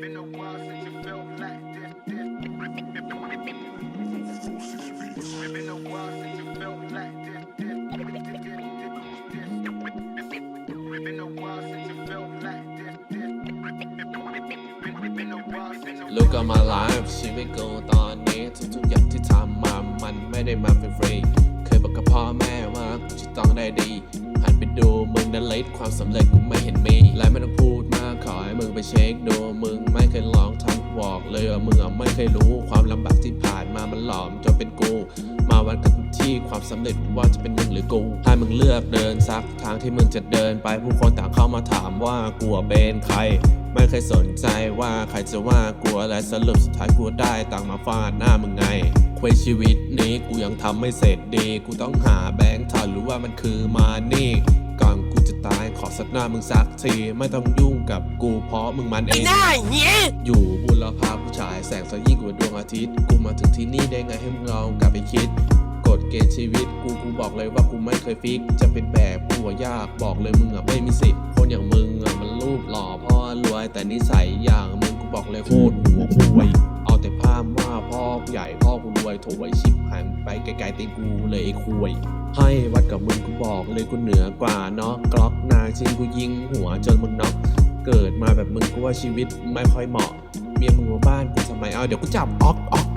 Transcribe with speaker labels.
Speaker 1: been a while since you felt like this. this. It's been a while since you felt like this. this. It's been a while since you felt like this. this.
Speaker 2: Look at my life ชีวิตกูตอนนี้ทุกๆอย่างที่ทำมามันไม่ได้มาฟรีๆเคยบอกกับพ่อแม่ว่ากูจะต้องได้ดีหันไปดูมึงนั้นเลดความสำเร็จกูไม่เห็นมีและไม่ต้องพูดมา ขอให้มึงไปเช็คดูมึงไม่เคยลองทำบอกเลยว่ามึงอะไม่เคยรู้ความลำบากที่ผ่านมามันหลอมจนเป็นกู มาวันกันที่ความสำเร็จว่าจะเป็นมึงหรือกูให้มึงเลือกเดินสักทางที่มึงจะเดินไปผู้คนต่างเข้ามาถามว่ากูอะเป็นใคร ไม่เคยสนใจว่าใครจะว่ากูอะไรสรุปสุดท้ายกูได้ตังมาฟาดหน้ามึงไงเควสชีวิตนี้กูยังทำไม่เสร็จดี กูต้องหาแบงค์ทันหรือว่ามันคือมานี่ ตายขอสักหน้ามึงสักที ไม่ต้องยุ่งกับกูเพราะมึงมันเอง
Speaker 1: หน้าเงี้ย
Speaker 2: อยู่บุรพาผู้ชายแสงสยิ่งกว่าดวงอาทิตย์ กูมาถึงที่นี่ได้ไงให้มึงลองกลับไปคิดกฎเกณฑ์ชีวิตกูกูบอกเลยว่ากูไม่เคยฟิก จะเป็นแบบกูอะยากบอกเลยมึงอะไม่มีสิทธิ์คนอย่างมึงอะมันรูปหล่อพ่อรวยแต่นิสัยอย่างมึงกู บอกเลยโคตรหัวคุยเอาแต่ภาพว่าพ่อใหญ่พ่อกูรวยโถไอชิบหันไปไกลๆตีกูเลยไอ้คุยให้วัดกับมึงกูบอกเลยกูเหนือกว่าเนาะกล็อกนาชิงกูยิงหัวจนมึงน็อกเกิดมาแบบมึงกูว่าชีวิตไม่ค่อยเหมาะ เมียมึงมาบ้านกูทำไมเอาเดี๋ยวกูจับออกออก